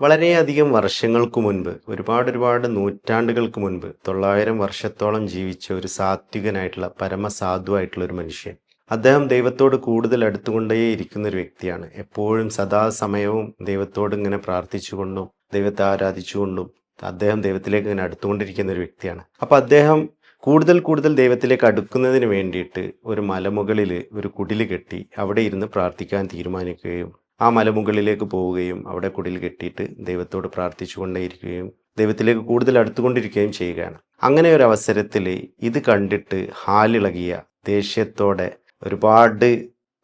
വളരെയധികം വർഷങ്ങൾക്ക് മുൻപ് ഒരുപാട് ഒരുപാട് നൂറ്റാണ്ടുകൾക്ക് മുൻപ് തൊള്ളായിരം വർഷത്തോളം ജീവിച്ച ഒരു സാത്വികനായിട്ടുള്ള പരമസാധുവായിട്ടുള്ള ഒരു മനുഷ്യൻ. അദ്ദേഹം ദൈവത്തോട് കൂടുതൽ അടുത്തുകൊണ്ടേ ഇരിക്കുന്ന ഒരു വ്യക്തിയാണ്. എപ്പോഴും സദാസമയവും ദൈവത്തോട് ഇങ്ങനെ പ്രാർത്ഥിച്ചുകൊണ്ടും ദൈവത്തെ ആരാധിച്ചുകൊണ്ടും അദ്ദേഹം ദൈവത്തിലേക്ക് ഇങ്ങനെ അടുത്തുകൊണ്ടിരിക്കുന്ന ഒരു വ്യക്തിയാണ്. അപ്പോൾ അദ്ദേഹം കൂടുതൽ കൂടുതൽ ദൈവത്തിലേക്ക് അടുക്കുന്നതിന് വേണ്ടിയിട്ട് ഒരു മലമുകളിൽ ഒരു കുടിൽ കെട്ടി അവിടെ ഇരുന്ന് പ്രാർത്ഥിക്കാൻ തീരുമാനിക്കുകയും ആ മലമുകളിലേക്ക് പോവുകയും അവിടെ കുടിൽ കെട്ടിയിട്ട് ദൈവത്തോട് പ്രാർത്ഥിച്ചുകൊണ്ടേയിരിക്കുകയും ദൈവത്തിലേക്ക് കൂടുതൽ അടുത്തുകൊണ്ടിരിക്കുകയും ചെയ്യുകയാണ്. അങ്ങനെ ഒരു അവസരത്തിൽ ഇത് കണ്ടിട്ട് ഹാലിളകിയ ദേഷ്യത്തോടെ ഒരുപാട്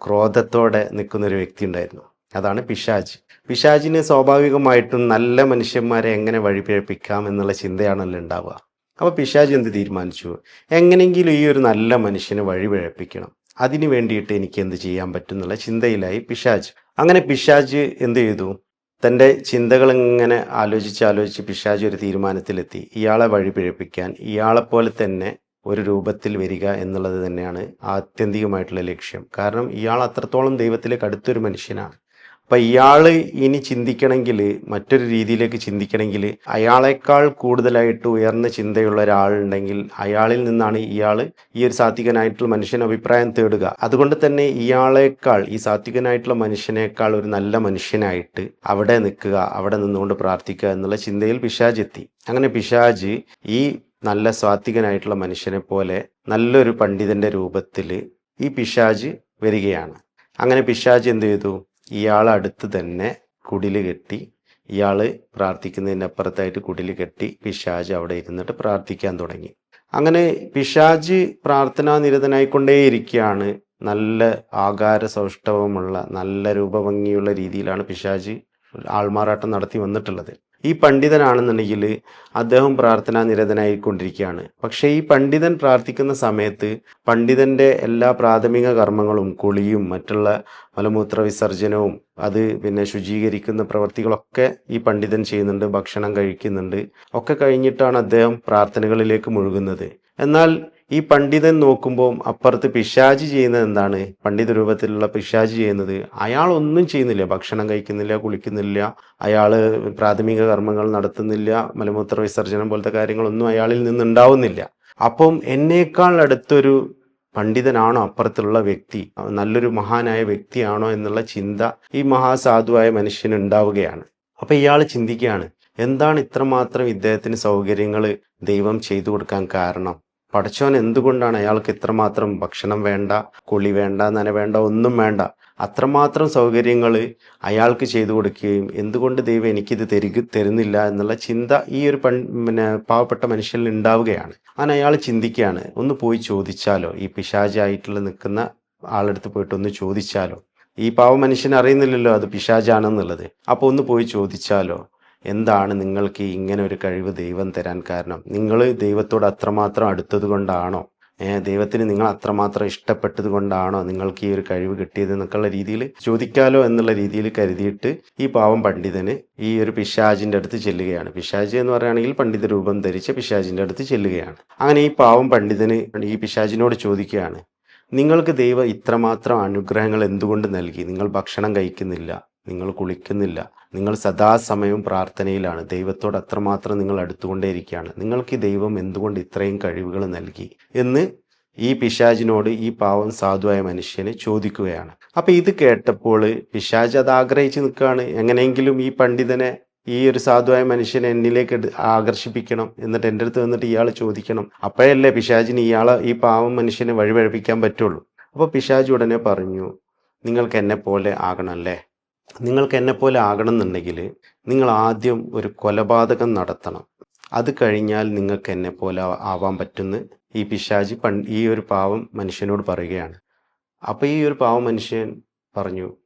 ക്രോധത്തോടെ നിൽക്കുന്ന ഒരു വ്യക്തി ഉണ്ടായിരുന്നു. അതാണ് പിശാജ് പിശാജിന് സ്വാഭാവികമായിട്ടും നല്ല മനുഷ്യന്മാരെ എങ്ങനെ വഴിപിഴപ്പിക്കാം എന്നുള്ള ചിന്തയാണല്ലോ ഉണ്ടാവുക. അപ്പോൾ പിശാജ് എന്ത് തീരുമാനിച്ചു? എങ്ങനെയെങ്കിലും ഈ ഒരു നല്ല മനുഷ്യനെ വഴിപിഴപ്പിക്കണം. അതിനു വേണ്ടിയിട്ട് എനിക്ക് എന്ത് ചെയ്യാൻ പറ്റും എന്നുള്ള ചിന്തയിലായി പിശാജ് അങ്ങനെ പിശാജ് എന്ത് ചെയ്തു? തന്റെ ചിന്തകൾ ഇങ്ങനെ ആലോചിച്ച് ആലോചിച്ച് പിശാജ് ഒരു തീരുമാനത്തിലെത്തി. ഇയാളെ വഴി പിഴപ്പിക്കാൻ ഇയാളെപ്പോലെ തന്നെ ഒരു രൂപത്തിൽ വരിക എന്നുള്ളത് തന്നെയാണ് ആത്യന്തികമായിട്ടുള്ള ലക്ഷ്യം. കാരണം ഇയാൾ അത്രത്തോളം ദൈവത്തിലേക്ക് അടുത്തൊരു മനുഷ്യനാണ്. അപ്പം ഇയാൾ ഇനി ചിന്തിക്കണമെങ്കിൽ മറ്റൊരു രീതിയിലേക്ക് ചിന്തിക്കണമെങ്കിൽ അയാളെക്കാൾ കൂടുതലായിട്ട് ഉയർന്ന ചിന്തയുള്ള ഒരാളുണ്ടെങ്കിൽ അയാളിൽ നിന്നാണ് ഇയാൾ ഈ ഒരു സാത്വികനായിട്ടുള്ള മനുഷ്യൻ അഭിപ്രായം തേടുക. അതുകൊണ്ട് തന്നെ ഇയാളെക്കാൾ ഈ സാത്വികനായിട്ടുള്ള മനുഷ്യനേക്കാൾ ഒരു നല്ല മനുഷ്യനായിട്ട് അവിടെ നിൽക്കുക അവിടെ നിന്നുകൊണ്ട് പ്രാർത്ഥിക്കുക എന്നുള്ള ചിന്തയിൽ പിശാജ് എത്തി. അങ്ങനെ പിശാജ് ഈ നല്ല സ്വാത്വികനായിട്ടുള്ള മനുഷ്യനെ പോലെ നല്ലൊരു പണ്ഡിതന്റെ രൂപത്തിൽ ഈ പിശാജ് വരികയാണ്. അങ്ങനെ പിശാജ് എന്ത് ചെയ്തു? ഇയാളെ അടുത്ത് തന്നെ കുടിൽ കെട്ടി ഇയാൾ പ്രാർത്ഥിക്കുന്നതിന്റെ അപ്പുറത്തായിട്ട് കുടിൽ കെട്ടി പിശാജ് അവിടെ ഇരുന്നിട്ട് പ്രാർത്ഥിക്കാൻ തുടങ്ങി. അങ്ങനെ പിശാജ് പ്രാർത്ഥനാ നിരതനായിക്കൊണ്ടേയിരിക്കുകയാണ്. നല്ല ആകാര സൗഷ്ഠവമുള്ള നല്ല രൂപഭംഗിയുള്ള രീതിയിലാണ് പിശാജ് ആൾമാറാട്ടം നടത്തി വന്നിട്ടുള്ളത്. ഈ പണ്ഡിതനാണെന്നുണ്ടെങ്കിൽ അദ്ദേഹം പ്രാർത്ഥനാ നിരതനായിക്കൊണ്ടിരിക്കുകയാണ്. പക്ഷേ ഈ പണ്ഡിതൻ പ്രാർത്ഥിക്കുന്ന സമയത്ത് പണ്ഡിതന്റെ എല്ലാ പ്രാഥമിക കർമ്മങ്ങളും കുളിയും മറ്റുള്ള മലമൂത്ര വിസർജനവും അത് പിന്നെ ശുചീകരിക്കുന്ന പ്രവൃത്തികളൊക്കെ ഈ പണ്ഡിതൻ ചെയ്യുന്നുണ്ട് ഭക്ഷണം കഴിക്കുന്നുണ്ട്. ഒക്കെ കഴിഞ്ഞിട്ടാണ് അദ്ദേഹം പ്രാർത്ഥനകളിലേക്ക് മുഴുകുന്നത്. എന്നാൽ ഈ പണ്ഡിതൻ നോക്കുമ്പോൾ അപ്പുറത്ത് പിശാജ് ചെയ്യുന്നത് എന്താണ്? പണ്ഡിത രൂപത്തിലുള്ള പിശാജ് ചെയ്യുന്നത്. അയാൾ ഒന്നും ചെയ്യുന്നില്ല. ഭക്ഷണം കഴിക്കുന്നില്ല കുളിക്കുന്നില്ല അയാൾ പ്രാഥമിക കർമ്മങ്ങൾ നടത്തുന്നില്ല മലമൂത്ര വിസർജനം പോലത്തെ കാര്യങ്ങളൊന്നും അയാളിൽ നിന്നുണ്ടാവുന്നില്ല. അപ്പം എന്നേക്കാൾ അടുത്തൊരു പണ്ഡിതനാണോ അപ്പുറത്തുള്ള വ്യക്തി നല്ലൊരു മഹാനായ വ്യക്തിയാണോ എന്നുള്ള ചിന്ത ഈ മഹാസാധുവായ മനുഷ്യന് ഉണ്ടാവുകയാണ്. അപ്പൊ ഇയാൾ ചിന്തിക്കുകയാണ് എന്താണ് ഇത്രമാത്രം ഇദ്ദേഹത്തിന് സൗകര്യങ്ങൾ ദൈവം ചെയ്തു കൊടുക്കാൻ കാരണം? പടച്ചോൻ എന്തുകൊണ്ടാണ് അയാൾക്ക് ഇത്രമാത്രം ഭക്ഷണം വേണ്ട കുളി വേണ്ട നന വേണ്ട ഒന്നും വേണ്ട? അത്രമാത്രം സൗകര്യങ്ങൾ അയാൾക്ക് ചെയ്തു കൊടുക്കുകയും എന്തുകൊണ്ട് ദൈവം എനിക്കിത് തരിക തരുന്നില്ല എന്നുള്ള ചിന്ത ഈ ഒരു പിന്നെ പാവപ്പെട്ട മനുഷ്യനിൽ ഉണ്ടാവുകയാണ്. അങ്ങനെ അയാൾ ചിന്തിക്കുകയാണ് ഒന്ന് പോയി ചോദിച്ചാലോ? ഈ പിശാചായിട്ടുള്ള നിൽക്കുന്ന ആളെടുത്ത് പോയിട്ട് ഒന്ന് ചോദിച്ചാലോ? ഈ പാവ മനുഷ്യൻ അറിയുന്നില്ലല്ലോ അത് പിശാചാണെന്നുള്ളത്. അപ്പോൾ ഒന്ന് പോയി ചോദിച്ചാലോ? എന്താണ് നിങ്ങൾക്ക് ഇങ്ങനെ ഒരു കഴിവ് ദൈവം തരാൻ കാരണം? നിങ്ങൾ ദൈവത്തോട് അത്രമാത്രം അടുത്തത് കൊണ്ടാണോ? ദൈവത്തിന് നിങ്ങൾ അത്രമാത്രം ഇഷ്ടപ്പെട്ടത് കൊണ്ടാണോ നിങ്ങൾക്ക് ഈ ഒരു കഴിവ് കിട്ടിയത് എന്നൊക്കെയുള്ള രീതിയിൽ ചോദിക്കാലോ എന്നുള്ള രീതിയിൽ കരുതിയിട്ട് ഈ പാവം പണ്ഡിതന് ഈ ഒരു പിശാജിന്റെ അടുത്ത് ചെല്ലുകയാണ്. പിശാജ് എന്ന് പറയുകയാണെങ്കിൽ പണ്ഡിത രൂപം ധരിച്ച പിശാജിന്റെ അടുത്ത് ചെല്ലുകയാണ്. അങ്ങനെ ഈ പാവം പണ്ഡിതന് ഈ പിശാജിനോട് ചോദിക്കുകയാണ് നിങ്ങൾക്ക് ദൈവം ഇത്രമാത്രം അനുഗ്രഹങ്ങൾ എന്തുകൊണ്ട് നൽകി? നിങ്ങൾ ഭക്ഷണം കഴിക്കുന്നില്ല. നിങ്ങൾ കുളിക്കുന്നില്ല. നിങ്ങൾ സദാസമയവും പ്രാർത്ഥനയിലാണ്. ദൈവത്തോട് അത്രമാത്രം നിങ്ങൾ അടുത്തുകൊണ്ടേയിരിക്കുകയാണ്. നിങ്ങൾക്ക് ദൈവം എന്തുകൊണ്ട് ഇത്രയും കഴിവുകൾ നൽകി? എന്ന് ഈ പിശാജിനോട് ഈ പാവം സാധുവായ മനുഷ്യനെ ചോദിക്കുകയാണ്. അപ്പൊ ഇത് കേട്ടപ്പോൾ പിശാജ് അത് ആഗ്രഹിച്ച് നിൽക്കുകയാണ്. എങ്ങനെയെങ്കിലും ഈ പണ്ഡിതനെ ഈ ഒരു സാധുവായ മനുഷ്യനെ എന്നിലേക്ക് ആകർഷിപ്പിക്കണം എന്നിട്ട് എന്റെ അടുത്ത് വന്നിട്ട് ഇയാൾ ചോദിക്കണം. അപ്പോഴല്ലേ പിശാജിന് ഇയാളെ ഈ പാവം മനുഷ്യനെ വഴിപഴപ്പിക്കാൻ പറ്റുള്ളൂ. അപ്പോൾ പിശാജ് ഉടനെ പറഞ്ഞു നിങ്ങൾക്ക് എന്നെ പോലെ ആകണമല്ലേ? നിങ്ങൾക്ക് എന്നെ പോലെ ആകണം എന്നുണ്ടെങ്കിൽ നിങ്ങൾ ആദ്യം ഒരു കൊലപാതകം നടത്തണം. അത് കഴിഞ്ഞാൽ നിങ്ങൾക്ക് എന്നെ പോലെ ആവാൻ പറ്റുന്ന ഈ പിശാജി പൺ ഈ ഒരു പാവം മനുഷ്യനോട് പറയുകയാണ്. അപ്പോൾ ഈ ഒരു പാവം മനുഷ്യൻ പറഞ്ഞു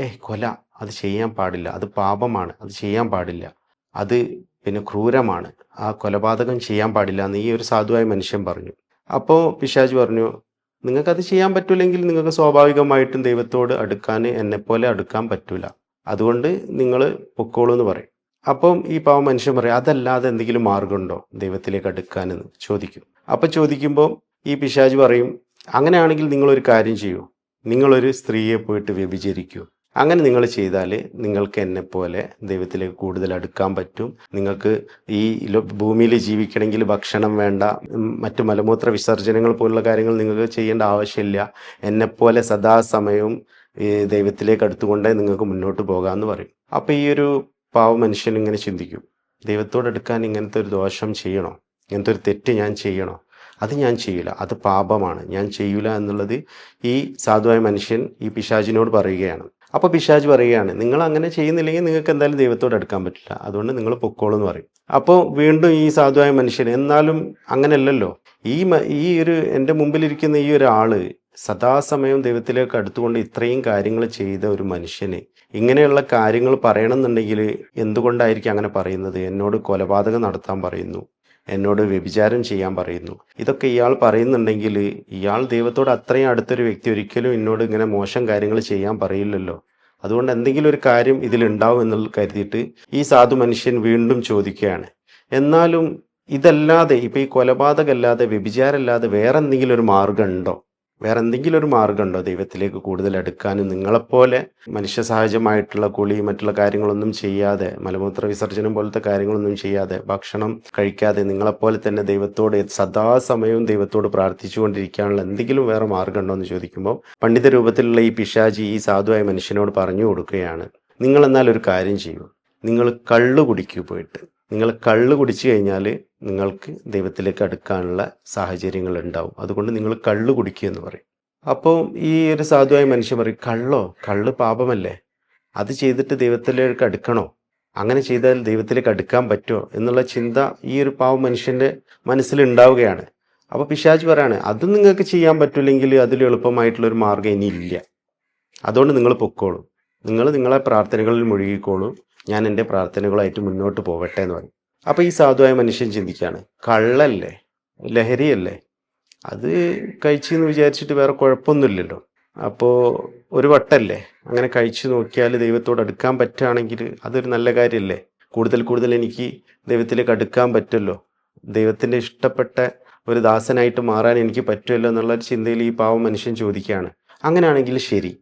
ഏയ് കൊല. അത് ചെയ്യാൻ പാടില്ല. അത് പാപമാണ്. അത് ചെയ്യാൻ പാടില്ല. അത് പിന്നെ ക്രൂരമാണ്. ആ കൊലപാതകം ചെയ്യാൻ പാടില്ല എന്ന് ഈ ഒരു സാധുവായ മനുഷ്യൻ പറഞ്ഞു. അപ്പോൾ പിശാജ് പറഞ്ഞു നിങ്ങൾക്കത് ചെയ്യാൻ പറ്റില്ലെങ്കിൽ നിങ്ങൾക്ക് സ്വാഭാവികമായിട്ടും ദൈവത്തോട് അടുക്കാൻ എന്നെപ്പോലെ അടുക്കാൻ പറ്റില്ല അതുകൊണ്ട് നിങ്ങൾ പൊക്കോളൂ എന്ന് പറയും. അപ്പം ഈ പാവം മനുഷ്യൻ പറയും അതല്ലാതെ എന്തെങ്കിലും മാർഗമുണ്ടോ ദൈവത്തിലേക്ക് അടുക്കാനെന്ന് ചോദിക്കും. അപ്പം ചോദിക്കുമ്പോൾ ഈ പിശാജ് പറയും അങ്ങനെയാണെങ്കിൽ നിങ്ങളൊരു കാര്യം ചെയ്യൂ. നിങ്ങളൊരു സ്ത്രീയെ പോയിട്ട് വ്യഭിചരിക്കൂ. അങ്ങനെ നിങ്ങൾ ചെയ്താൽ നിങ്ങൾക്ക് എന്നെ പോലെ ദൈവത്തിലേക്ക് കൂടുതൽ അടുക്കാൻ പറ്റും. നിങ്ങൾക്ക് ഈ ഭൂമിയിൽ ജീവിക്കണമെങ്കിൽ ഭക്ഷണം വേണ്ട മറ്റു മലമൂത്ര വിസർജനങ്ങൾ പോലുള്ള കാര്യങ്ങൾ നിങ്ങൾക്ക് ചെയ്യേണ്ട ആവശ്യമില്ല. എന്നെപ്പോലെ സദാസമയവും ഈ ദൈവത്തിലേക്ക് അടുത്തുകൊണ്ടേ നിങ്ങൾക്ക് മുന്നോട്ട് പോകാമെന്ന് പറയും. അപ്പോൾ ഈ ഒരു പാവ മനുഷ്യൻ ഇങ്ങനെ ചിന്തിക്കും. ദൈവത്തോട് അടുക്കാൻ ഇങ്ങനത്തെ ഒരു ദോഷം ചെയ്യണോ? ഇങ്ങനത്തെ ഒരു തെറ്റ് ഞാൻ ചെയ്യണോ? അത് ഞാൻ ചെയ്യില്ല. അത് പാപമാണ്. ഞാൻ ചെയ്യില്ല എന്നുള്ളത് ഈ സാധുവായ മനുഷ്യൻ ഈ പിശാചിനോട് പറയുകയാണ്. അപ്പോൾ പിശാജ് പറയുകയാണ് നിങ്ങൾ അങ്ങനെ ചെയ്യുന്നില്ലെങ്കിൽ നിങ്ങൾക്ക് എന്തായാലും ദൈവത്തോട് അടുക്കാൻ പറ്റില്ല. അതുകൊണ്ട് നിങ്ങൾ പൊക്കോളൂ എന്ന് പറയും. അപ്പോൾ വീണ്ടും ഈ സാധുവായ മനുഷ്യൻ എന്നാലും അങ്ങനെയല്ലല്ലോ. ഈ ഈ ഒരു എന്റെ മുമ്പിലിരിക്കുന്ന ഈ ഒരാൾ സദാസമയം ദൈവത്തിലേക്ക് അടുത്തുകൊണ്ട് ഇത്രയും കാര്യങ്ങൾ ചെയ്ത ഒരു മനുഷ്യന് ഇങ്ങനെയുള്ള കാര്യങ്ങൾ പറയണമെന്നുണ്ടെങ്കിൽ എന്തുകൊണ്ടായിരിക്കും അങ്ങനെ പറയുന്നത്? എന്നോട് കൊലപാതകം നടത്താൻ പറയുന്നു. എന്നോട് വ്യഭിചാരം ചെയ്യാൻ പറയുന്നു. ഇതൊക്കെ ഇയാൾ പറയുന്നുണ്ടെങ്കിൽ ഇയാൾ ദൈവത്തോട് അത്രയും അടുത്തൊരു വ്യക്തി ഒരിക്കലും എന്നോട് ഇങ്ങനെ മോശം കാര്യങ്ങൾ ചെയ്യാൻ പറയില്ലല്ലോ. അതുകൊണ്ട് എന്തെങ്കിലും ഒരു കാര്യം ഇതിലുണ്ടാവും എന്ന് കരുതിയിട്ട് ഈ സാധു മനുഷ്യൻ വീണ്ടും ചോദിക്കുകയാണ്. എന്നാലും ഇതല്ലാതെ ഇപ്പൊ ഈ കൊലപാതകമല്ലാതെ വ്യഭിചാരമല്ലാതെ വേറെ എന്തെങ്കിലും ഒരു മാർഗം ഉണ്ടോ? വേറെ എന്തെങ്കിലും ഒരു മാർഗമുണ്ടോ ദൈവത്തിലേക്ക് കൂടുതൽ അടുക്കാനും? നിങ്ങളെപ്പോലെ മനുഷ്യ സഹജമായിട്ടുള്ള കുളി മറ്റുള്ള കാര്യങ്ങളൊന്നും ചെയ്യാതെ മലമൂത്ര വിസർജനം പോലത്തെ കാര്യങ്ങളൊന്നും ചെയ്യാതെ ഭക്ഷണം കഴിക്കാതെ നിങ്ങളെപ്പോലെ തന്നെ ദൈവത്തോട് സദാസമയവും ദൈവത്തോട് പ്രാർത്ഥിച്ചുകൊണ്ടിരിക്കാനുള്ള എന്തെങ്കിലും വേറെ മാർഗമുണ്ടോ എന്ന് ചോദിക്കുമ്പോൾ പണ്ഡിത രൂപത്തിലുള്ള ഈ പിശാജി ഈ സാധുവായ മനുഷ്യനോട് പറഞ്ഞു കൊടുക്കുകയാണ്. നിങ്ങൾ എന്നാൽ ഒരു കാര്യം ചെയ്യൂ. നിങ്ങൾ കള്ളു കുടിക്കൂ പോയിട്ട്. നിങ്ങൾ കള്ള് കുടിച്ചു കഴിഞ്ഞാൽ നിങ്ങൾക്ക് ദൈവത്തിലേക്ക് അടുക്കാനുള്ള സാഹചര്യങ്ങൾ ഉണ്ടാവും അതുകൊണ്ട് നിങ്ങൾ കള്ള് കുടിക്കുക എന്ന് പറയും. അപ്പോൾ ഈ ഒരു സാധുവായ മനുഷ്യൻ പറയും കള്ളോ? കള്ള് പാപമല്ലേ? അത് ചെയ്തിട്ട് ദൈവത്തിലേക്ക് അടുക്കണോ? അങ്ങനെ ചെയ്താൽ ദൈവത്തിലേക്ക് അടുക്കാൻ പറ്റുമോ? എന്നുള്ള ചിന്ത ഈ ഒരു പാവ മനുഷ്യന്റെ മനസ്സിലുണ്ടാവുകയാണ്. അപ്പോൾ പിശാജ് പറയാണ് അത് നിങ്ങൾക്ക് ചെയ്യാൻ പറ്റില്ലെങ്കിൽ അതിൽ എളുപ്പമായിട്ടുള്ള ഒരു മാർഗം ഇനി ഇല്ല അതുകൊണ്ട് നിങ്ങൾ പൊക്കോളൂ. നിങ്ങൾ നിങ്ങളെ പ്രാർത്ഥനകളിൽ മുഴുകിക്കോളൂ. ഞാൻ എന്റെ പ്രാർത്ഥനകളായിട്ട് മുന്നോട്ട് പോവട്ടെ എന്ന് പറഞ്ഞു അപ്പോൾ ഈ സാധുവായ മനുഷ്യൻ ചിന്തിക്കുകയാണ് കള്ളല്ലേ ലഹരിയല്ലേ? അത് കഴിച്ചെന്ന് വിചാരിച്ചിട്ട് വേറെ കുഴപ്പമൊന്നുമില്ലല്ലോ. അപ്പോൾ ഒരു വട്ടല്ലേ അങ്ങനെ കഴിച്ചു നോക്കിയാൽ ദൈവത്തോട് അടുക്കാൻ പറ്റുകയാണെങ്കിൽ അതൊരു നല്ല കാര്യമല്ലേ? കൂടുതൽ കൂടുതൽ എനിക്ക് ദൈവത്തിലേക്ക് അടുക്കാൻ പറ്റുമല്ലോ. ദൈവത്തിന്റെ ഇഷ്ടപ്പെട്ട ഒരു ദാസനായിട്ട് മാറാൻ എനിക്ക് പറ്റുമല്ലോ എന്നുള്ള ചിന്തയിൽ ഈ പാവം മനുഷ്യൻ ചോദിക്കുകയാണ്. അങ്ങനെയാണെങ്കിൽ ശരി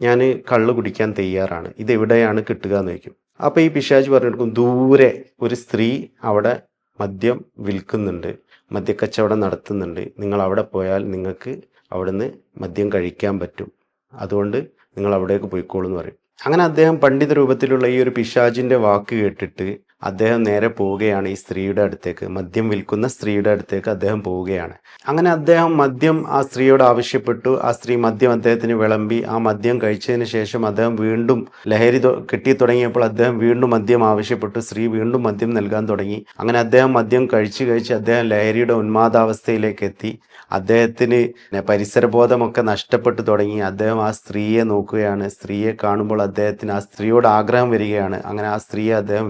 ഞാൻ കള്ള് കുടിക്കാൻ തയ്യാറാണ്. ഇതെവിടെയാണ് കിട്ടുക എന്ന് ചോദിക്കും. അപ്പോൾ ഈ പിശാജ് പറഞ്ഞെടുക്കും ദൂരെ ഒരു സ്ത്രീ അവിടെ മദ്യം വിൽക്കുന്നുണ്ട് മദ്യക്കച്ചവടം നടത്തുന്നുണ്ട്. നിങ്ങൾ അവിടെ പോയാൽ നിങ്ങൾക്ക് അവിടുന്ന് മദ്യം കഴിക്കാൻ പറ്റും. അതുകൊണ്ട് നിങ്ങൾ അവിടേക്ക് പോയിക്കോളൂ എന്ന് പറയും. അങ്ങനെ അദ്ദേഹം പണ്ഡിത രൂപത്തിലുള്ള ഈ ഒരു പിശാജിന്റെ വാക്ക് കേട്ടിട്ട് അദ്ദേഹം നേരെ പോവുകയാണ് ഈ സ്ത്രീയുടെ അടുത്തേക്ക്. മദ്യം വിൽക്കുന്ന സ്ത്രീയുടെ അടുത്തേക്ക് അദ്ദേഹം പോവുകയാണ്. അങ്ങനെ അദ്ദേഹം മദ്യം ആ സ്ത്രീയോട് ആവശ്യപ്പെട്ടു. ആ സ്ത്രീ മദ്യം അദ്ദേഹത്തിന് വിളമ്പി. ആ മദ്യം കഴിച്ചതിന് ശേഷം അദ്ദേഹം വീണ്ടും ലഹരി കിട്ടി തുടങ്ങിയപ്പോൾ അദ്ദേഹം വീണ്ടും മദ്യം ആവശ്യപ്പെട്ടു. സ്ത്രീ വീണ്ടും മദ്യം നൽകാൻ തുടങ്ങി. അങ്ങനെ അദ്ദേഹം മദ്യം കഴിച്ച് കഴിച്ച് അദ്ദേഹം ലഹരിയുടെ ഉന്മാദാവസ്ഥയിലേക്ക് എത്തി. അദ്ദേഹത്തിന് പരിസരബോധമൊക്കെ നഷ്ടപ്പെട്ടു തുടങ്ങി. അദ്ദേഹം ആ സ്ത്രീയെ നോക്കുകയാണ്. സ്ത്രീയെ കാണുമ്പോൾ അദ്ദേഹത്തിന് ആ സ്ത്രീയോട് ആഗ്രഹം വരികയാണ്. അങ്ങനെ ആ സ്ത്രീയെ അദ്ദേഹം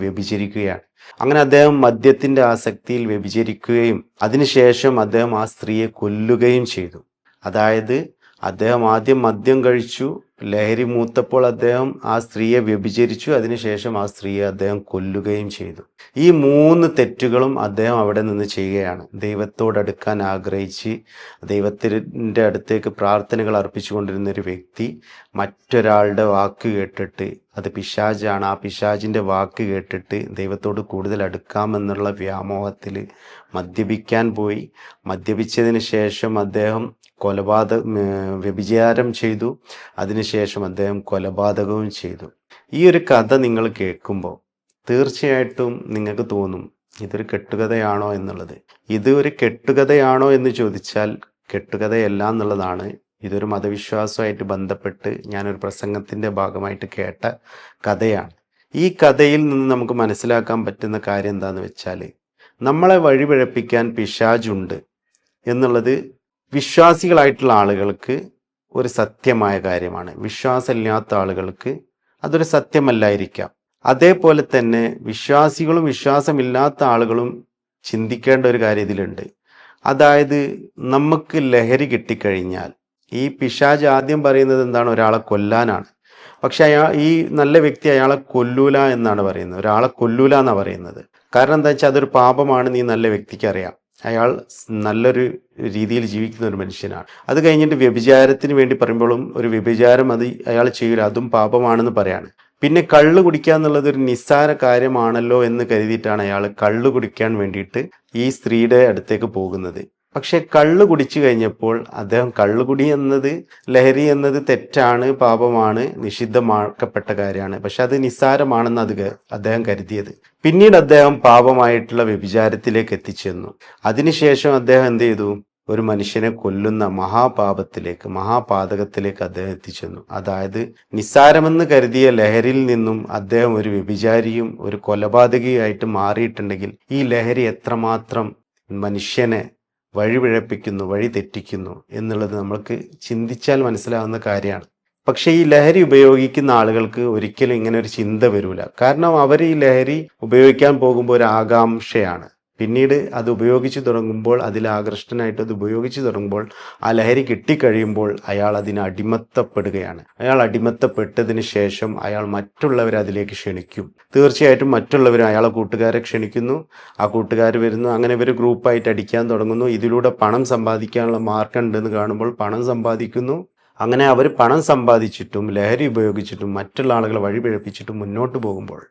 വ്യഭിചരിക്കുകയാണ് അങ്ങനെ അദ്ദേഹം മദ്യത്തിന്റെ ആസക്തിയിൽ വ്യഭിചരിക്കുകയും അതിനുശേഷം അദ്ദേഹം ആ സ്ത്രീയെ കൊല്ലുകയും ചെയ്തു. അതായത് അദ്ദേഹം ആദ്യം മദ്യം കഴിച്ചു ലഹരി മൂത്തപ്പോൾ അദ്ദേഹം ആ സ്ത്രീയെ വ്യഭിചരിച്ചു. അതിനുശേഷം ആ സ്ത്രീയെ അദ്ദേഹം കൊല്ലുകയും ചെയ്തു. ഈ മൂന്ന് തെറ്റുകളും അദ്ദേഹം അവിടെ നിന്ന് ചെയ്യുകയാണ്. ദൈവത്തോടടുക്കാൻ ആഗ്രഹിച്ച് ദൈവത്തിന്റെ അടുത്തേക്ക് പ്രാർത്ഥനകൾ അർപ്പിച്ചുകൊണ്ടിരുന്ന ഒരു വ്യക്തി മറ്റൊരാളുടെ വാക്ക് കേട്ടിട്ട് അത് പിശാജാണ് ആ പിശാജിന്റെ വാക്ക് കേട്ടിട്ട് ദൈവത്തോട് കൂടുതൽ അടുക്കാമെന്നുള്ള വ്യാമോഹത്തിൽ മദ്യപിക്കാൻ പോയി. മദ്യപിച്ചതിന് ശേഷം അദ്ദേഹം കൊലപാതക വ്യഭിചാരം ചെയ്തു. അതിനുശേഷം അദ്ദേഹം കൊലപാതകവും ചെയ്തു. ഈ ഒരു കഥ നിങ്ങൾ കേൾക്കുമ്പോൾ തീർച്ചയായിട്ടും നിങ്ങൾക്ക് തോന്നും ഇതൊരു കെട്ടുകഥയാണോ എന്നുള്ളത്. ഇത് ഒരു കെട്ടുകഥയാണോ എന്ന് ചോദിച്ചാൽ കെട്ടുകഥയല്ല എന്നുള്ളതാണ്. ഇതൊരു മതവിശ്വാസമായിട്ട് ബന്ധപ്പെട്ട് ഞാനൊരു പ്രസംഗത്തിന്റെ ഭാഗമായിട്ട് കേട്ട കഥയാണ്. ഈ കഥയിൽ നിന്ന് നമുക്ക് മനസ്സിലാക്കാൻ പറ്റുന്ന കാര്യം എന്താണെന്ന് വെച്ചാൽ നമ്മളെ വഴിപിഴപ്പിക്കാൻ പിശാജുണ്ട് എന്നുള്ളത് വിശ്വാസികളായിട്ടുള്ള ആളുകൾക്ക് ഒരു സത്യമായ കാര്യമാണ്. വിശ്വാസമില്ലാത്ത ആളുകൾക്ക് അതൊരു സത്യമല്ലായിരിക്കാം. അതേപോലെ തന്നെ വിശ്വാസികളും വിശ്വാസമില്ലാത്ത ആളുകളും ചിന്തിക്കേണ്ട ഒരു കാര്യം ഇതിലുണ്ട്. അതായത് നമുക്ക് ലഹരി കിട്ടിക്കഴിഞ്ഞാൽ ഈ പിശാജ് ആദ്യം പറയുന്നത് എന്താണ്? ഒരാളെ കൊല്ലാനാണ്. പക്ഷെ അയാൾ ഈ നല്ല വ്യക്തി അയാളെ കൊല്ലൂല എന്നാണ് പറയുന്നത്. ഒരാളെ കൊല്ലൂല എന്നാണ് പറയുന്നത്. കാരണം എന്താ വെച്ചാൽ അതൊരു പാപമാണ് നീ നല്ല വ്യക്തിക്ക് അറിയാം. അയാൾ നല്ലൊരു രീതിയിൽ ജീവിക്കുന്ന ഒരു മനുഷ്യനാണ്. അത് കഴിഞ്ഞിട്ട് വ്യഭിചാരത്തിന് വേണ്ടി പറയുമ്പോഴും ഒരു വ്യഭിചാരം അത് അയാൾ ചെയ്യൂല അതും പാപമാണെന്ന് പറയാണ്. പിന്നെ കള്ള് കുടിക്കുക എന്നുള്ളത് ഒരു നിസ്സാര കാര്യമാണല്ലോ എന്ന് കരുതിയിട്ടാണ് അയാൾ കള്ള് കുടിക്കാൻ വേണ്ടിയിട്ട് ഈ സ്ത്രീയുടെ അടുത്തേക്ക് പോകുന്നത്. പക്ഷെ കള്ള് കുടിച്ചു കഴിഞ്ഞപ്പോൾ അദ്ദേഹം കള്ളുകുടി എന്നത് ലഹരി എന്നത് തെറ്റാണ് പാപമാണ് നിഷിദ്ധമാക്കപ്പെട്ട കാര്യമാണ്. പക്ഷെ അത് നിസ്സാരമാണെന്ന് അത് അദ്ദേഹം കരുതിയത്. പിന്നീട് അദ്ദേഹം പാപമായിട്ടുള്ള വ്യഭിചാരത്തിലേക്ക് എത്തിച്ചെന്നു. അതിനുശേഷം അദ്ദേഹം എന്ത് ചെയ്തു? ഒരു മനുഷ്യനെ കൊല്ലുന്ന മഹാപാപത്തിലേക്ക് മഹാപാതകത്തിലേക്ക് അദ്ദേഹം എത്തിച്ചെന്നു. അതായത് നിസ്സാരമെന്ന് കരുതിയ ലഹരിയിൽ നിന്നും അദ്ദേഹം ഒരു വ്യഭിചാരിയും ഒരു കൊലപാതകിയായിട്ട് മാറിയിട്ടുണ്ടെങ്കിൽ ഈ ലഹരി എത്രമാത്രം മനുഷ്യനെ വഴിപിഴപ്പിക്കുന്നു വഴി തെറ്റിക്കുന്നു എന്നുള്ളത് നമ്മൾക്ക് ചിന്തിച്ചാൽ മനസ്സിലാവുന്ന കാര്യമാണ്. പക്ഷേ ഈ ലഹരി ഉപയോഗിക്കുന്ന ആളുകൾക്ക് ഒരിക്കലും ഇങ്ങനെ ഒരു ചിന്ത വരില്ല കാരണം അവർ ഈ ലഹരി ഉപയോഗിക്കാൻ പോകുമ്പോൾ ഒരു ആകാംക്ഷയാണ്. പിന്നീട് അത് ഉപയോഗിച്ച് തുടങ്ങുമ്പോൾ അതിൽ ആകൃഷ്ടനായിട്ട് അത് ഉപയോഗിച്ച് തുടങ്ങുമ്പോൾ ആ ലഹരി കിട്ടിക്കഴിയുമ്പോൾ അയാൾ അതിന് അടിമത്തപ്പെടുകയാണ്. അയാൾ അടിമത്തപ്പെട്ടതിന് ശേഷം അയാൾ മറ്റുള്ളവരെ അതിലേക്ക് ക്ഷണിക്കും. തീർച്ചയായിട്ടും മറ്റുള്ളവർ അയാളെ കൂട്ടുകാരെ ക്ഷണിക്കുന്നു. ആ കൂട്ടുകാർ വരുന്നു. അങ്ങനെ ഇവർ ഗ്രൂപ്പായിട്ട് അടിക്കാൻ തുടങ്ങുന്നു. ഇതിലൂടെ പണം സമ്പാദിക്കാനുള്ള മാർഗം ഉണ്ടെന്ന് കാണുമ്പോൾ പണം സമ്പാദിക്കുന്നു. അങ്ങനെ അവർ പണം സമ്പാദിച്ചിട്ടും ലഹരി ഉപയോഗിച്ചിട്ടും മറ്റുള്ള ആളുകളെ വഴിപിഴപ്പിച്ചിട്ടും മുന്നോട്ട് പോകുമ്പോൾ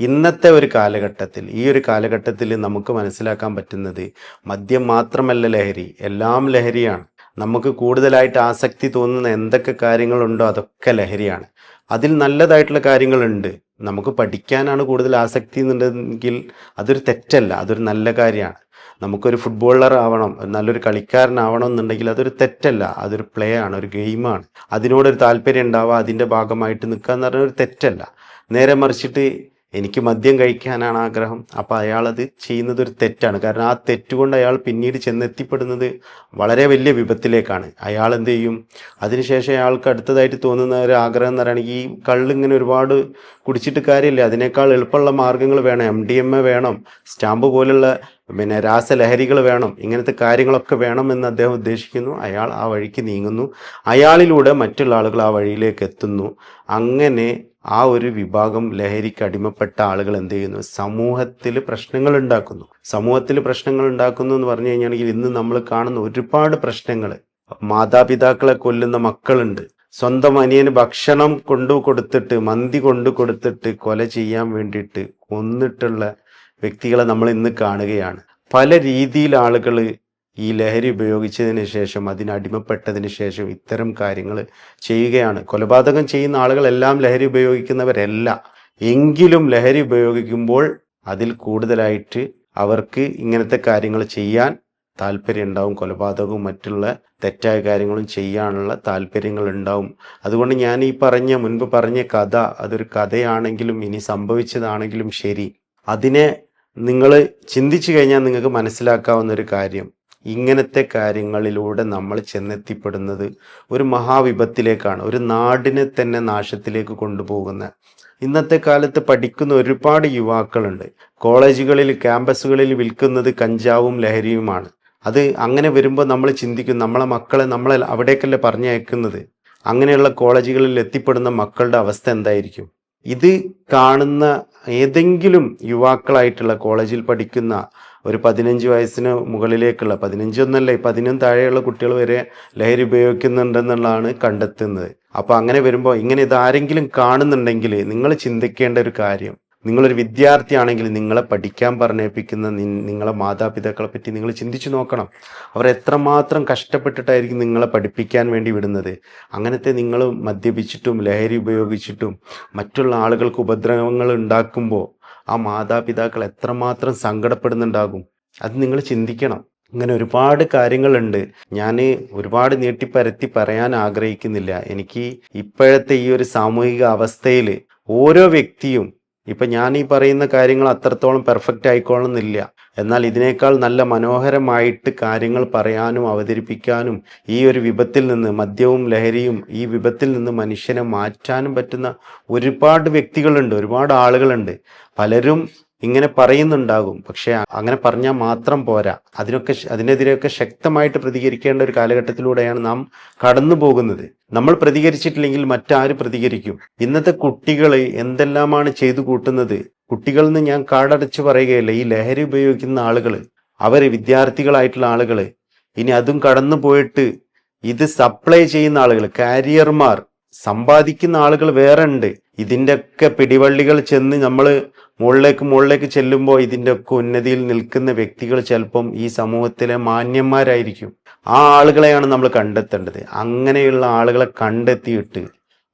ഇന്നത്തെ ഒരു കാലഘട്ടത്തിൽ ഈ ഒരു കാലഘട്ടത്തിൽ നമുക്ക് മനസ്സിലാക്കാൻ പറ്റുന്നത് മദ്യം മാത്രമല്ല ലഹരി എല്ലാം ലഹരിയാണ്. നമുക്ക് കൂടുതലായിട്ട് ആസക്തി തോന്നുന്ന എന്തൊക്കെ കാര്യങ്ങളുണ്ടോ അതൊക്കെ ലഹരിയാണ്. അതിൽ നല്ലതായിട്ടുള്ള കാര്യങ്ങളുണ്ട്. നമുക്ക് പഠിക്കാനാണ് കൂടുതൽ ആസക്തി എന്നുണ്ടെങ്കിൽ അതൊരു തെറ്റല്ല അതൊരു നല്ല കാര്യമാണ്. നമുക്കൊരു ഫുട്ബോളർ ആവണം നല്ലൊരു കളിക്കാരനാവണം എന്നുണ്ടെങ്കിൽ അതൊരു തെറ്റല്ല. അതൊരു പ്ലേ ആണ് ഒരു ഗെയിമാണ് അതിനോടൊരു താല്പര്യം ഉണ്ടാവുക അതിന്റെ ഭാഗമായിട്ട് നിൽക്കുക എന്ന് പറഞ്ഞാൽ ഒരു തെറ്റല്ല. നേരെ മറിച്ചിട്ട് എനിക്ക് മദ്യം കഴിക്കാനാണ് ആഗ്രഹം. അപ്പോൾ അയാളത് ചെയ്യുന്നത് ഒരു തെറ്റാണ്. കാരണം ആ തെറ്റുകൊണ്ട് അയാൾ പിന്നീട് ചെന്നെത്തിപ്പെടുന്നത് വളരെ വലിയ വിപത്തിലേക്കാണ്. അയാൾ എന്ത് ചെയ്യും? അതിനുശേഷം അയാൾക്ക് അടുത്തതായിട്ട് തോന്നുന്ന ഒരു ആഗ്രഹം എന്ന് പറയുകയാണെങ്കിൽ ഈ കള്ളിങ്ങനെ ഒരുപാട് കുടിച്ചിട്ട് കാര്യമില്ല. അതിനേക്കാൾ എളുപ്പമുള്ള മാർഗങ്ങൾ വേണം. എം ഡി എം എ വേണം. സ്റ്റാമ്പ് പോലുള്ള പിന്നെ രാസലഹരികൾ വേണം. ഇങ്ങനത്തെ കാര്യങ്ങളൊക്കെ വേണം എന്ന് അദ്ദേഹം ഉദ്ദേശിക്കുന്നു. അയാൾ ആ വഴിക്ക് നീങ്ങുന്നു. അയാളിലൂടെ മറ്റുള്ള ആളുകൾ ആ വഴിയിലേക്ക് എത്തുന്നു. അങ്ങനെ ആ ഒരു വിഭാഗം ലഹരിക്ക് അടിമപ്പെട്ട ആളുകൾ എന്ത് ചെയ്യുന്നു? സമൂഹത്തിൽ പ്രശ്നങ്ങൾ ഉണ്ടാക്കുന്നു. സമൂഹത്തിൽ പ്രശ്നങ്ങൾ ഉണ്ടാക്കുന്നു എന്ന് പറഞ്ഞു കഴിഞ്ഞാണെങ്കിൽ ഇന്ന് നമ്മൾ കാണുന്ന ഒരുപാട് പ്രശ്നങ്ങൾ. മാതാപിതാക്കളെ കൊല്ലുന്ന മക്കളുണ്ട്. സ്വന്തം അനിയന് ഭക്ഷണം കൊണ്ടു കൊടുത്തിട്ട് മന്തി കൊണ്ടു കൊടുത്തിട്ട് കൊല ചെയ്യാൻ വേണ്ടിയിട്ട് കൊന്നിട്ടുള്ള വ്യക്തികളെ നമ്മൾ ഇന്ന് കാണുകയാണ്. പല രീതിയിൽ ആളുകൾ ഈ ലഹരി ഉപയോഗിച്ചതിന് ശേഷം അതിനടിമപ്പെട്ടതിന് ശേഷം ഇത്തരം കാര്യങ്ങൾ ചെയ്യുകയാണ്. കൊലപാതകം ചെയ്യുന്ന ആളുകളെല്ലാം ലഹരി ഉപയോഗിക്കുന്നവരല്ല. എങ്കിലും ലഹരി ഉപയോഗിക്കുമ്പോൾ അതിൽ കൂടുതലായിട്ട് അവർക്ക് ഇങ്ങനത്തെ കാര്യങ്ങൾ ചെയ്യാൻ താല്പര്യം ഉണ്ടാവും കൊലപാതകവും മറ്റുള്ള തെറ്റായ കാര്യങ്ങളും ചെയ്യാനുള്ള താല്പര്യങ്ങൾ ഉണ്ടാവും. അതുകൊണ്ട് ഞാൻ ഈ പറഞ്ഞ മുൻപ് പറഞ്ഞ കഥ അതൊരു കഥയാണെങ്കിലും ഇനി സംഭവിച്ചതാണെങ്കിലും ശരി. അതിനെ നിങ്ങൾ ചിന്തിച്ചു കഴിഞ്ഞാൽ നിങ്ങൾക്ക് മനസ്സിലാക്കാവുന്ന ഒരു കാര്യം. ഇങ്ങനത്തെ കാര്യങ്ങളിലൂടെ നമ്മൾ ചെന്നെത്തിപ്പെടുന്നത് ഒരു മഹാവിപത്തിലേക്കാണ് ഒരു നാടിനെ തന്നെ നാശത്തിലേക്ക് കൊണ്ടുപോകുന്ന. ഇന്നത്തെ കാലത്ത് പഠിക്കുന്ന ഒരുപാട് യുവാക്കളുണ്ട്. കോളേജുകളിൽ ക്യാമ്പസുകളിൽ വിൽക്കുന്നത് കഞ്ചാവും ലഹരിയുമാണ്. അത് അങ്ങനെ വരുമ്പോൾ നമ്മൾ ചിന്തിക്കും നമ്മളെ മക്കളെ നമ്മളെ അവിടേക്കല്ലേ പറഞ്ഞയക്കുന്നത്? അങ്ങനെയുള്ള കോളേജുകളിൽ എത്തിപ്പെടുന്ന മക്കളുടെ അവസ്ഥ എന്തായിരിക്കും? ഇത് കാണുന്ന ഏതെങ്കിലും യുവാക്കളായിട്ടുള്ള കോളേജിൽ പഠിക്കുന്ന ഒരു പതിനഞ്ച് വയസ്സിന് മുകളിലേക്കുള്ള പതിനഞ്ചൊന്നല്ല പതിനും താഴെയുള്ള കുട്ടികൾ വരെ ലഹരി ഉപയോഗിക്കുന്നുണ്ടെന്നുള്ളതാണ് കണ്ടെത്തുന്നത്. അപ്പോൾ അങ്ങനെ വരുമ്പോൾ ഇങ്ങനെ ഇതാരെങ്കിലും കാണുന്നുണ്ടെങ്കിൽ നിങ്ങൾ ചിന്തിക്കേണ്ട ഒരു കാര്യം നിങ്ങളൊരു വിദ്യാർത്ഥിയാണെങ്കിൽ നിങ്ങളെ പഠിക്കാൻ പറഞ്ഞേപ്പിക്കുന്ന നിങ്ങളെ മാതാപിതാക്കളെ പറ്റി നിങ്ങൾ ചിന്തിച്ചു നോക്കണം. അവർ എത്രമാത്രം കഷ്ടപ്പെട്ടിട്ടായിരിക്കും നിങ്ങളെ പഠിപ്പിക്കാൻ വേണ്ടി വിടുന്നത്. അങ്ങനത്തെ നിങ്ങൾ മദ്യപിച്ചിട്ടും ലഹരി ഉപയോഗിച്ചിട്ടും മറ്റുള്ള ആളുകൾക്ക് ഉപദ്രവങ്ങൾ ഉണ്ടാക്കുമ്പോൾ ആ മാതാപിതാക്കൾ എത്രമാത്രം സങ്കടപ്പെടുന്നുണ്ടാകും. അത് നിങ്ങൾ ചിന്തിക്കണം. ഇങ്ങനെ ഒരുപാട് കാര്യങ്ങളുണ്ട്. ഞാൻ ഒരുപാട് നീട്ടിപ്പരത്തി പറയാൻ ആഗ്രഹിക്കുന്നില്ല. എനിക്ക് ഇപ്പോഴത്തെ ഈ ഒരു സാമൂഹിക അവസ്ഥയിൽ ഓരോ വ്യക്തിയും ഇപ്പം ഞാൻ ഈ പറയുന്ന കാര്യങ്ങൾ അത്രത്തോളം പെർഫെക്റ്റ് ആയിക്കോളണമെന്നില്ല. എന്നാൽ ഇതിനേക്കാൾ നല്ല മനോഹരമായിട്ട് കാര്യങ്ങൾ പറയാനും അവതരിപ്പിക്കാനും ഈ ഒരു വിപത്തിൽ നിന്ന് മദ്യവും ലഹരിയും ഈ വിപത്തിൽ നിന്ന് മനുഷ്യനെ മാറ്റാനും പറ്റുന്ന ഒരുപാട് വ്യക്തികളുണ്ട് ഒരുപാട് ആളുകളുണ്ട്. പലരും ഇങ്ങനെ പറയുന്നുണ്ടാകും. പക്ഷെ അങ്ങനെ പറഞ്ഞാൽ മാത്രം പോരാ. അതിനൊക്കെ അതിനെതിരെയൊക്കെ ശക്തമായിട്ട് പ്രതികരിക്കേണ്ട ഒരു കാലഘട്ടത്തിലൂടെയാണ് നാം കടന്നു പോകുന്നത്. നമ്മൾ പ്രതികരിച്ചിട്ടില്ലെങ്കിൽ മറ്റാര് പ്രതികരിക്കും? ഇന്നത്തെ കുട്ടികൾ എന്തെല്ലാമാണ് ചെയ്തു കൂട്ടുന്നത്? കുട്ടികൾ എന്ന് ഞാൻ കാടടച്ച് പറയുകയല്ല ഈ ലഹരി ഉപയോഗിക്കുന്ന ആളുകൾ അവർ വിദ്യാർത്ഥികളായിട്ടുള്ള ആളുകൾ ഇനി അതും കടന്നു പോയിട്ട് ഇത് സപ്ലൈ ചെയ്യുന്ന ആളുകൾ കാരിയർമാർ സമ്പാദിക്കുന്ന ആളുകൾ വേറെ ഉണ്ട്. ഇതിന്റെ ഒക്കെ പിടിവള്ളികൾ ചെന്ന് നമ്മൾ മുകളിലേക്ക് മുകളിലേക്ക് ചെല്ലുമ്പോൾ ഇതിന്റെ ഒക്കെ ഉന്നതിയിൽ നിൽക്കുന്ന വ്യക്തികൾ ചിലപ്പം ഈ സമൂഹത്തിലെ മാന്യന്മാരായിരിക്കും. ആ ആളുകളെയാണ് നമ്മൾ കണ്ടെത്തേണ്ടത്. അങ്ങനെയുള്ള ആളുകളെ കണ്ടെത്തിയിട്ട്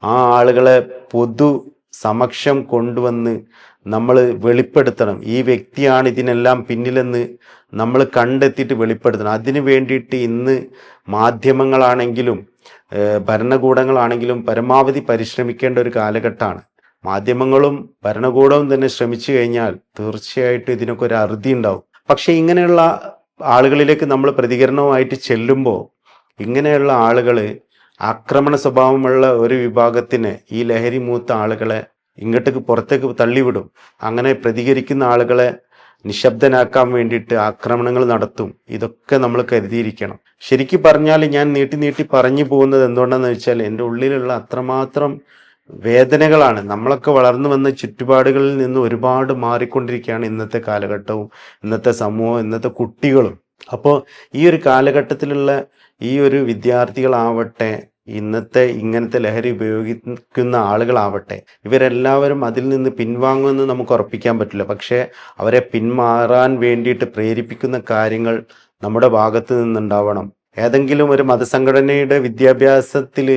ആ ആളുകളെ പൊതു സമക്ഷം കൊണ്ടുവന്ന് നമ്മൾ വെളിപ്പെടുത്തണം. ഈ വ്യക്തിയാണ് ഇതിനെല്ലാം പിന്നിലെന്ന് നമ്മൾ കണ്ടെത്തിയിട്ട് വെളിപ്പെടുത്തണം. അതിനു വേണ്ടിയിട്ട് ഇന്ന് മാധ്യമങ്ങളാണെങ്കിലും ഭരണകൂടങ്ങളാണെങ്കിലും പരമാവധി പരിശ്രമിക്കേണ്ട ഒരു കാലഘട്ടമാണ്. മാധ്യമങ്ങളും ഭരണകൂടവും തന്നെ ശ്രമിച്ചു കഴിഞ്ഞാൽ തീർച്ചയായിട്ടും ഇതിനൊക്കെ ഒരു അറുതി ഉണ്ടാവും. പക്ഷെ ഇങ്ങനെയുള്ള ആളുകളിലേക്ക് നമ്മൾ പ്രതികരണവുമായിട്ട് ചെല്ലുമ്പോൾ ഇങ്ങനെയുള്ള ആളുകൾ ആക്രമണ സ്വഭാവമുള്ള ഒരു വിഭാഗത്തിന് ഈ ലഹരി മൂത്ത ആളുകളെ ഇങ്ങോട്ടേക്ക് പുറത്തേക്ക് തള്ളിവിടും. അങ്ങനെ പ്രതികരിക്കുന്ന ആളുകളെ നിശബ്ദനാക്കാൻ വേണ്ടിയിട്ട് ആക്രമണങ്ങൾ നടത്തും. ഇതൊക്കെ നമ്മൾ കരുതിയിരിക്കണം. ശരിക്കും പറഞ്ഞാൽ ഞാൻ നീട്ടി നീട്ടി പറഞ്ഞു പോകുന്നത് എന്തുകൊണ്ടാണെന്ന് വെച്ചാൽ എന്റെ ഉള്ളിലുള്ള അത്രമാത്രം വേദനകളാണ്. നമ്മളൊക്കെ വളർന്നു വന്ന ചുറ്റുപാടുകളിൽ നിന്ന് ഒരുപാട് മാറിക്കൊണ്ടിരിക്കുകയാണ് ഇന്നത്തെ കാലഘട്ടവും ഇന്നത്തെ സമൂഹവും ഇന്നത്തെ കുട്ടികളും. അപ്പോൾ ഈ ഒരു കാലഘട്ടത്തിലുള്ള ഈ ഒരു വിദ്യാർത്ഥികളാവട്ടെ ഇന്നത്തെ ഇങ്ങനത്തെ ലഹരി ഉപയോഗിക്കുന്ന ആളുകളാവട്ടെ ഇവരെല്ലാവരും അതിൽ നിന്ന് പിൻവാങ്ങുമെന്ന് നമുക്ക് ഉറപ്പിക്കാൻ പറ്റില്ല. പക്ഷേ അവരെ പിന്മാറാൻ വേണ്ടിയിട്ട് പ്രേരിപ്പിക്കുന്ന കാര്യങ്ങൾ നമ്മുടെ ഭാഗത്ത് നിന്നുണ്ടാവണം. ഏതെങ്കിലും ഒരു മതസംഘടനയുടെ വിദ്യാഭ്യാസത്തിൽ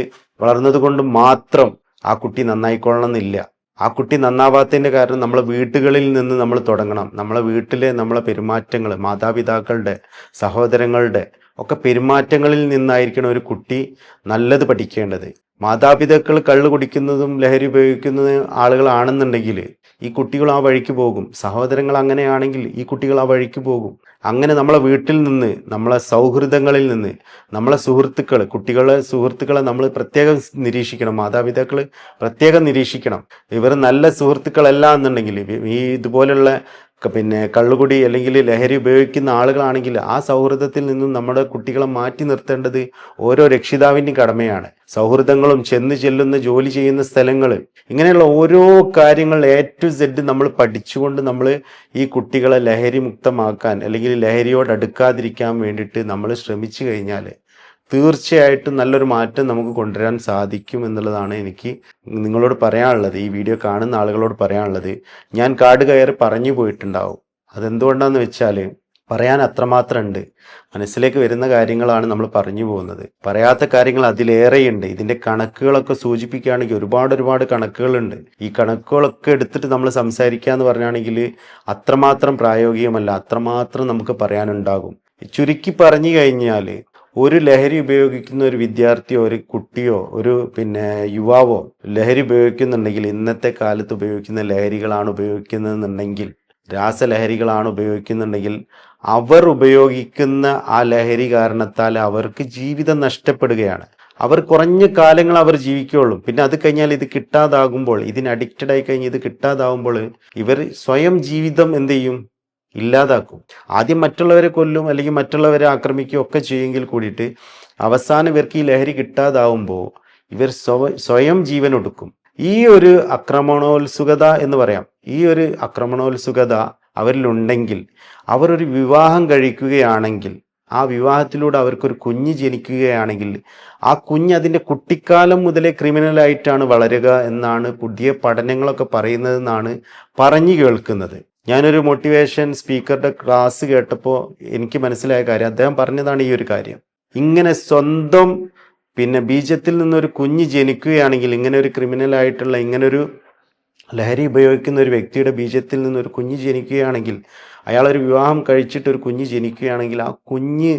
വളർന്നതുകൊണ്ട് മാത്രം ആ കുട്ടി നന്നായിക്കൊള്ളണമെന്നില്ല. ആ കുട്ടി നന്നാവാത്തതിന്റെ കാരണം നമ്മളെ വീട്ടുകളിൽ നിന്ന് നമ്മൾ തുടങ്ങണം. നമ്മളെ വീട്ടിലെ നമ്മളെ പെരുമാറ്റങ്ങൾ മാതാപിതാക്കളുടെ സഹോദരങ്ങളുടെ ഒക്കെ പെരുമാറ്റങ്ങളിൽ നിന്നായിരിക്കണം ഒരു കുട്ടി നല്ലത് പഠിക്കേണ്ടത്. മാതാപിതാക്കൾ കള്ള് കുടിക്കുന്നതും ലഹരി ഉപയോഗിക്കുന്നതും ആളുകളാണെന്നുണ്ടെങ്കിൽ ഈ കുട്ടികൾ ആ വഴിക്ക് പോകും. സഹോദരങ്ങൾ അങ്ങനെയാണെങ്കിൽ ഈ കുട്ടികൾ ആ വഴിക്ക് പോകും. അങ്ങനെ നമ്മളെ വീട്ടിൽ നിന്ന് നമ്മളെ സൗഹൃദങ്ങളിൽ നിന്ന് നമ്മളെ സുഹൃത്തുക്കൾ കുട്ടികളെ സുഹൃത്തുക്കളെ നമ്മൾ പ്രത്യേകം നിരീക്ഷിക്കണം. മാതാപിതാക്കൾ പ്രത്യേകം നിരീക്ഷിക്കണം. ഇവർ നല്ല സുഹൃത്തുക്കളല്ല എന്നുണ്ടെങ്കിൽ ഈ ഇതുപോലുള്ള പിന്നെ കള്ളുകുടി അല്ലെങ്കിൽ ലഹരി ഉപയോഗിക്കുന്ന ആളുകളാണെങ്കിൽ ആ സൗഹൃദത്തിൽ നിന്നും നമ്മുടെ കുട്ടികളെ മാറ്റി നിർത്തേണ്ടത് ഓരോ രക്ഷിതാവിന്റെയും കടമയാണ്. സൗഹൃദങ്ങളും ചെന്ന് ചെല്ലുന്ന ജോലി ചെയ്യുന്ന സ്ഥലങ്ങൾ ഇങ്ങനെയുള്ള ഓരോ കാര്യങ്ങൾ എ ടു സെഡ് നമ്മൾ പഠിച്ചുകൊണ്ട് നമ്മൾ ഈ കുട്ടികളെ ലഹരി മുക്തമാക്കാൻ അല്ലെങ്കിൽ ലഹരിയോട് അടുക്കാതിരിക്കാൻ വേണ്ടിയിട്ട് നമ്മൾ ശ്രമിച്ചു കഴിഞ്ഞാൽ തീർച്ചയായിട്ടും നല്ലൊരു മാറ്റം നമുക്ക് കൊണ്ടുവരാൻ സാധിക്കും എന്നുള്ളതാണ് എനിക്ക് നിങ്ങളോട് പറയാനുള്ളത് ഈ വീഡിയോ കാണുന്ന ആളുകളോട് പറയാനുള്ളത്. ഞാൻ കാട് കയറി പറഞ്ഞു പോയിട്ടുണ്ടാവും. അതെന്തുകൊണ്ടാന്ന് വെച്ചാൽ പറയാൻ അത്രമാത്രം ഉണ്ട് മനസ്സിലേക്ക് വരുന്ന കാര്യങ്ങളാണ് നമ്മൾ പറഞ്ഞു പോകുന്നത്. പറയാത്ത കാര്യങ്ങൾ അതിലേറെയുണ്ട്. ഇതിന്റെ കണക്കുകളൊക്കെ സൂചിപ്പിക്കുകയാണെങ്കിൽ ഒരുപാട് ഒരുപാട് കണക്കുകളുണ്ട്. ഈ കണക്കുകളൊക്കെ എടുത്തിട്ട് നമ്മൾ സംസാരിക്കുക എന്ന് പറഞ്ഞാണെങ്കിൽ അത്രമാത്രം പ്രായോഗികമല്ല അത്രമാത്രം നമുക്ക് പറയാനുണ്ടാകും. ചുരുക്കി പറഞ്ഞു കഴിഞ്ഞാൽ ഒരു ലഹരി ഉപയോഗിക്കുന്ന ഒരു വിദ്യാർത്ഥിയോ ഒരു കുട്ടിയോ ഒരു പിന്നെ യുവാവോ ലഹരി ഉപയോഗിക്കുന്നുണ്ടെങ്കിൽ ഇന്നത്തെ കാലത്ത് ഉപയോഗിക്കുന്ന ലഹരികളാണ് ഉപയോഗിക്കുന്നതെന്നുണ്ടെങ്കിൽ രാസലഹരികളാണ് ഉപയോഗിക്കുന്നുണ്ടെങ്കിൽ അവർ ഉപയോഗിക്കുന്ന ആ ലഹരി കാരണത്താൽ അവർക്ക് ജീവിതം നഷ്ടപ്പെടുകയാണ്. അവർ കുറഞ്ഞ കാലങ്ങൾ അവർ ജീവിക്കുകയുള്ളൂ. പിന്നെ അത് കഴിഞ്ഞാൽ ഇത് കിട്ടാതാകുമ്പോൾ ഇതിന് അഡിക്റ്റഡ് ആയി കഴിഞ്ഞ് ഇത് കിട്ടാതാകുമ്പോൾ ഇവർ സ്വയം ജീവിതം എന്ത് ചെയ്യും? ഇല്ലാതാക്കും. ആദ്യം മറ്റുള്ളവരെ കൊല്ലും അല്ലെങ്കിൽ മറ്റുള്ളവരെ ആക്രമിക്കുകയും ഒക്കെ ചെയ്യുമെങ്കിൽ കൂടിയിട്ട് അവസാനം ഇവർക്ക് ഈ ലഹരി കിട്ടാതാവുമ്പോൾ ഇവർ സ്വ സ്വയം ജീവൻ ഒടുക്കും ഈ ഒരു ആക്രമണോത്സുകത എന്ന് പറയാം. ഈ ഒരു ആക്രമണോത്സുകത അവരിലുണ്ടെങ്കിൽ അവർ ഒരു വിവാഹം കഴിക്കുകയാണെങ്കിൽ ആ വിവാഹത്തിലൂടെ അവർക്കൊരു കുഞ്ഞ് ജനിക്കുകയാണെങ്കിൽ ആ കുഞ്ഞ് അതിന്റെ കുട്ടിക്കാലം മുതലേ ക്രിമിനലായിട്ടാണ് വളരുക എന്നാണ് പുതിയ പഠനങ്ങളൊക്കെ പറയുന്നതെന്നാണ് പറഞ്ഞു കേൾക്കുന്നത്. ഞാനൊരു മോട്ടിവേഷൻ സ്പീക്കറുടെ ക്ലാസ് കേട്ടപ്പോൾ എനിക്ക് മനസ്സിലായ കാര്യം അദ്ദേഹം പറഞ്ഞതാണ് ഈ ഒരു കാര്യം. ഇങ്ങനെ സ്വന്തം പിന്നെ ബീജത്തിൽ നിന്നൊരു കുഞ്ഞ് ജനിക്കുകയാണെങ്കിൽ ഇങ്ങനെ ഒരു ക്രിമിനൽ ആയിട്ടുള്ള ഇങ്ങനെ ഒരു ലഹരി ഉപയോഗിക്കുന്ന ഒരു വ്യക്തിയുടെ ബീജത്തിൽ നിന്നൊരു കുഞ്ഞ് ജനിക്കുകയാണെങ്കിൽ അയാളൊരു വിവാഹം കഴിച്ചിട്ട് ഒരു കുഞ്ഞ് ജനിക്കുകയാണെങ്കിൽ ആ കുഞ്ഞ്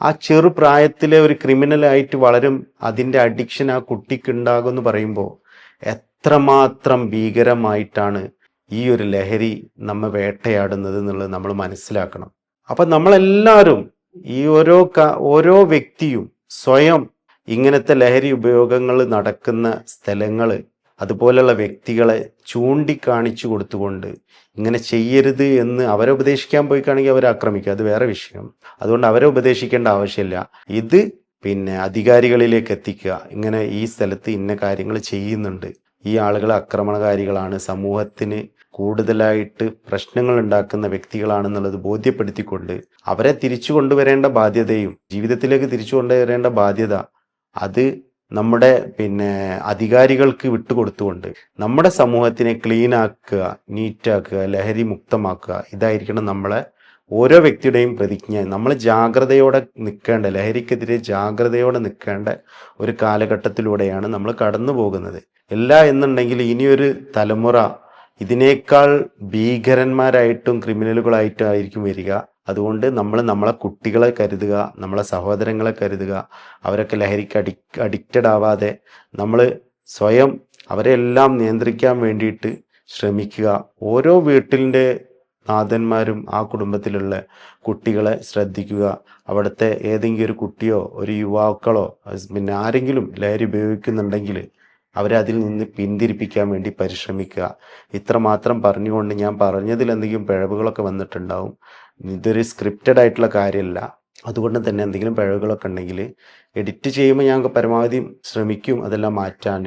ആ ചെറുപ്രായത്തിലെ ഒരു ക്രിമിനലായിട്ട് വളരും. അതിന്റെ അഡിക്ഷൻ ആ കുട്ടിക്ക് ഉണ്ടാകുമെന്ന് പറയുമ്പോൾ എത്രമാത്രം ഭീകരമായിട്ടാണ് ഈ ഒരു ലഹരി നമ്മെ വേട്ടയാടുന്നത് എന്നുള്ളത് നമ്മൾ മനസ്സിലാക്കണം. അപ്പം നമ്മളെല്ലാവരും ഈ ഓരോ ഓരോ വ്യക്തിയും സ്വയം ഇങ്ങനത്തെ ലഹരി ഉപയോഗങ്ങൾ നടക്കുന്ന സ്ഥലങ്ങൾ അതുപോലെയുള്ള വ്യക്തികളെ ചൂണ്ടിക്കാണിച്ചു കൊടുത്തുകൊണ്ട് ഇങ്ങനെ ചെയ്യരുത് എന്ന് അവരെ ഉപദേശിക്കാൻ പോയി കാണെങ്കിൽ അവരെ ആക്രമിക്കുക അത് വേറെ വിഷയം. അതുകൊണ്ട് അവരെ ഉപദേശിക്കേണ്ട ആവശ്യമില്ല. ഇത് പിന്നെ അധികാരികളിലേക്ക് എത്തിക്കുക. ഇങ്ങനെ ഈ സ്ഥലത്ത് ഇന്ന കാര്യങ്ങൾ ചെയ്യുന്നുണ്ട്. ഈ ആളുകൾ ആക്രമണകാരികളാണ്. സമൂഹത്തിന് കൂടുതലായിട്ട് പ്രശ്നങ്ങൾ ഉണ്ടാക്കുന്ന വ്യക്തികളാണെന്നുള്ളത് ബോധ്യപ്പെടുത്തിക്കൊണ്ട് അവരെ തിരിച്ചു കൊണ്ടുവരേണ്ട ബാധ്യതയും ജീവിതത്തിലേക്ക് തിരിച്ചു കൊണ്ടുവരേണ്ട ബാധ്യത അത് നമ്മുടെ പിന്നെ അധികാരികൾക്ക് വിട്ടുകൊടുത്തുകൊണ്ട് നമ്മുടെ സമൂഹത്തിനെ ക്ലീൻ ആക്കുക നീറ്റാക്കുക ലഹരി മുക്തമാക്കുക ഇതായിരിക്കണം നമ്മളെ ഓരോ വ്യക്തിയുടെയും പ്രതിജ്ഞ. നമ്മൾ ജാഗ്രതയോടെ നിൽക്കേണ്ട ലഹരിക്കെതിരെ ജാഗ്രതയോടെ നിൽക്കേണ്ട ഒരു കാലഘട്ടത്തിലൂടെയാണ് നമ്മൾ കടന്നു പോകുന്നത് എല്ലാ എന്നുണ്ടെങ്കിൽ ഇനിയൊരു തലമുറ ഇതിനേക്കാൾ ഭീകരന്മാരായിട്ടും ക്രിമിനലുകളായിട്ടും ആയിരിക്കും വരിക. അതുകൊണ്ട് നമ്മൾ നമ്മളെ കുട്ടികളെ കരുതുക നമ്മളെ സഹോദരങ്ങളെ കരുതുക അവരൊക്കെ ലഹരിക്ക് അഡി അഡിക്റ്റഡ് ആവാതെ നമ്മൾ സ്വയം അവരെല്ലാം നിയന്ത്രിക്കാൻ വേണ്ടിയിട്ട് ശ്രമിക്കുക. ഓരോ വീട്ടിന്റെ നാഥന്മാരും ആ കുടുംബത്തിലുള്ള കുട്ടികളെ ശ്രദ്ധിക്കുക. അവിടുത്തെ ഏതെങ്കിലും ഒരു കുട്ടിയോ ഒരു യുവാക്കളോ പിന്നെ ആരെങ്കിലും ലഹരി ഉപയോഗിക്കുന്നുണ്ടെങ്കിൽ അവരെ അതിൽ നിന്ന് പിന്തിരിപ്പിക്കാൻ വേണ്ടി പരിശ്രമിക്കുക. ഇത്രമാത്രം പറഞ്ഞുകൊണ്ട് ഞാൻ പറഞ്ഞതിൽ എന്തെങ്കിലും പിഴവുകളൊക്കെ വന്നിട്ടുണ്ടാവും. ഇതൊരു സ്ക്രിപ്റ്റഡ് ആയിട്ടുള്ള കാര്യമല്ല. അതുകൊണ്ട് തന്നെ എന്തെങ്കിലും പിഴവുകളൊക്കെ ഉണ്ടെങ്കിൽ എഡിറ്റ് ചെയ്യുമ്പോൾ ഞാൻ പരമാവധി ശ്രമിക്കും അതെല്ലാം മാറ്റാൻ.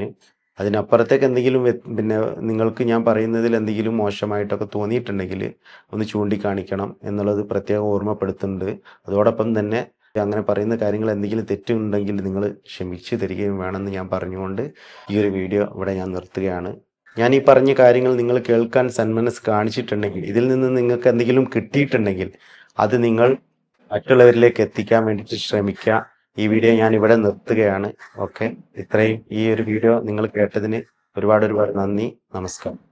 അതിനപ്പുറത്തേക്ക് എന്തെങ്കിലും പിന്നെ നിങ്ങൾക്ക് ഞാൻ പറയുന്നതിൽ എന്തെങ്കിലും മോശമായിട്ടൊക്കെ തോന്നിയിട്ടുണ്ടെങ്കിൽ ഒന്ന് ചൂണ്ടിക്കാണിക്കണം എന്നുള്ളത് പ്രത്യേകം ഓർമ്മപ്പെടുത്തുന്നുണ്ട്. അതോടൊപ്പം തന്നെ അങ്ങനെ പറയുന്ന കാര്യങ്ങൾ എന്തെങ്കിലും തെറ്റുണ്ടെങ്കിൽ നിങ്ങൾ ക്ഷമിച്ച് തരികയും വേണമെന്ന് ഞാൻ പറഞ്ഞുകൊണ്ട് ഈ ഒരു വീഡിയോ ഇവിടെ ഞാൻ നിർത്തുകയാണ്. ഞാൻ ഈ പറഞ്ഞ കാര്യങ്ങൾ നിങ്ങൾ കേൾക്കാൻ സന്മനസ് കാണിച്ചിട്ടുണ്ടെങ്കിൽ ഇതിൽ നിന്ന് നിങ്ങൾക്ക് എന്തെങ്കിലും കിട്ടിയിട്ടുണ്ടെങ്കിൽ അത് നിങ്ങൾ മറ്റുള്ളവരിലേക്ക് എത്തിക്കാൻ വേണ്ടിയിട്ട് ശ്രമിക്കുക. ഈ വീഡിയോ ഞാൻ ഇവിടെ നിർത്തുകയാണ്. ഓക്കെ? ഇത്രയും ഈ ഒരു വീഡിയോ നിങ്ങൾ കേട്ടതിന് ഒരുപാട് ഒരുപാട് നന്ദി. നമസ്കാരം.